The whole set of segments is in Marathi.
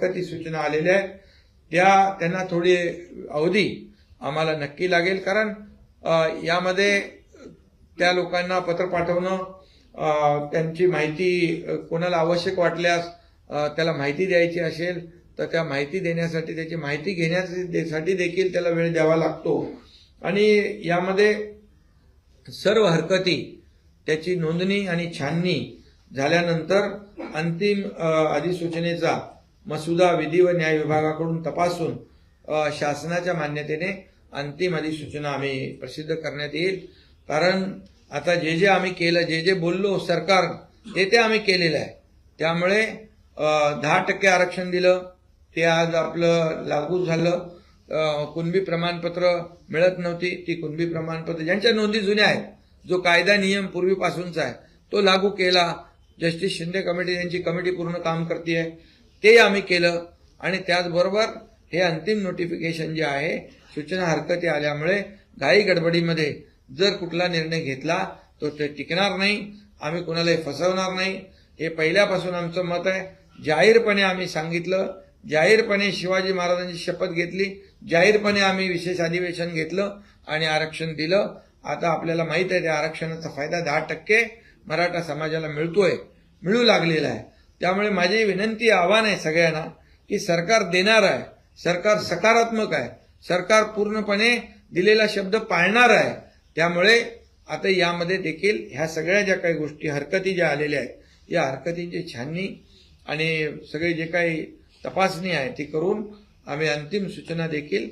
हरकती सूचना आलेल्या आहेत. त्या त्यांना थोडी अवधी आम्हाला नक्की लागेल कारण यामध्ये त्या लोकांना पत्र पाठवणं त्यांची माहिती कोणाला आवश्यक वाटल्यास त्याला माहिती द्यायची असेल तर त्या माहिती देण्यासाठी त्याची माहिती घेण्यासाठी देखील त्याला वेळ द्यावा लागतो. आणि यामध्ये सर्व हरकती त्याची नोंदणी आणि छाननी झाल्यानंतर अंतिम अधिसूचनेचा मसुदा विधी व न्याय विभागाकडून तपासून शासनाच्या मान्यतेने अंतिम अधिसूचना आम्ही प्रसिद्ध करण्यात येईल. कारण आता जे जे आम्ही केलं जे जे बोललो सरकार ते ते आम्ही केलेलं आहे. त्यामुळे दहा टक्के आरक्षण दिलं. ते आज आपलं लागू झालं. कुणबी प्रमाणपत्र मिळत नव्हती. ती कुणबी प्रमाणपत्र ज्यांच्या नोंदी जुन्या आहेत जो कायदा नियम पूर्वीपासूनचा आहे तो लागू केला. जस्टिस शिंदे कमिटी यांची कमिटी पूर्ण काम करते ते आम्ही केलं. आणि त्याचबरोबर हे अंतिम नोटिफिकेशन जे आहे सूचना हरकती आल्यामुळे घाई गडबडीमध्ये जर कुठला निर्णय घेतला तो ते टिकणार नाही. आम्ही कुणालाही फसवणार नाही. हे पहिल्यापासून आमचं मत आहे. जाहीरपणे आम्ही सांगितलं. जाहीरपणे शिवाजी महाराजांची शपथ घेतली. जाहीरपणे आम्ही विशेष अधिवेशन घेतलं आणि आरक्षण दिलं. आता आपल्याला माहीत आहे त्या आरक्षणाचा फायदा दहा टक्के मराठा समाजाला मिळतोय मिळू लागलेला आहे. त्यामुळे माझी विनंती आव्हान आहे सगळ्यांना की सरकार देणार आहे सरकार सकारात्मक आहे सरकार पूर्णपणे दिलेला शब्द पाळणार आहे. त्यामुळे आता यामध्ये देखील ह्या सगळ्या ज्या काही गोष्टी हरकती ज्या आलेल्या आहेत या हरकतींची छाननी आणि सगळे जे काही तपासणी आहे ती करून आम्ही अंतिम सूचना देखील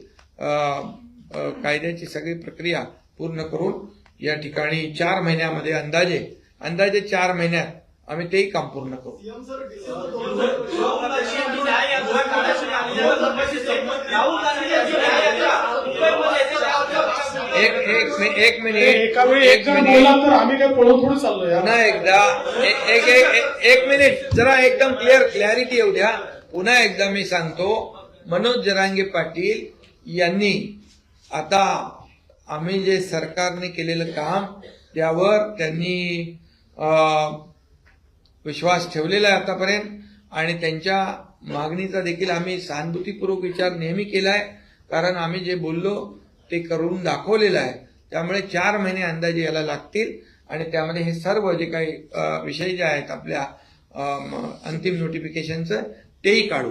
कायद्याची सगळी प्रक्रिया पूर्ण करून या ठिकाणी चार महिन्यामध्ये अंदाजे अंदाजे चार महिन्यात आम्ही तेही काम पूर्ण करू. एक एक एक मिनिट एका. पुन्हा एकदा एक एक मिनिट जरा एकदम क्लिअर क्लॅरिटी येऊ द्या. पुन्हा एकदा मी सांगतो मनोज जरांगे पाटील यांनी आता आम्ही जे सरकारने केलेलं काम त्यावर त्यांनी विश्वास ठेवलेला आहे आतापर्यंत. आणि त्यांच्या मागणीचा देखील आम्ही सहानुभूतीपूर्वक विचार नेहमी केला आहे. कारण आम्ही जे बोललो ते करून दाखवलेलं आहे. त्यामुळे चार महिने अंदाजे याला लागतील. आणि त्यामध्ये हे सर्व जे काही विषय जे आहेत आपल्या अंतिम नोटिफिकेशनचं तेही काढू.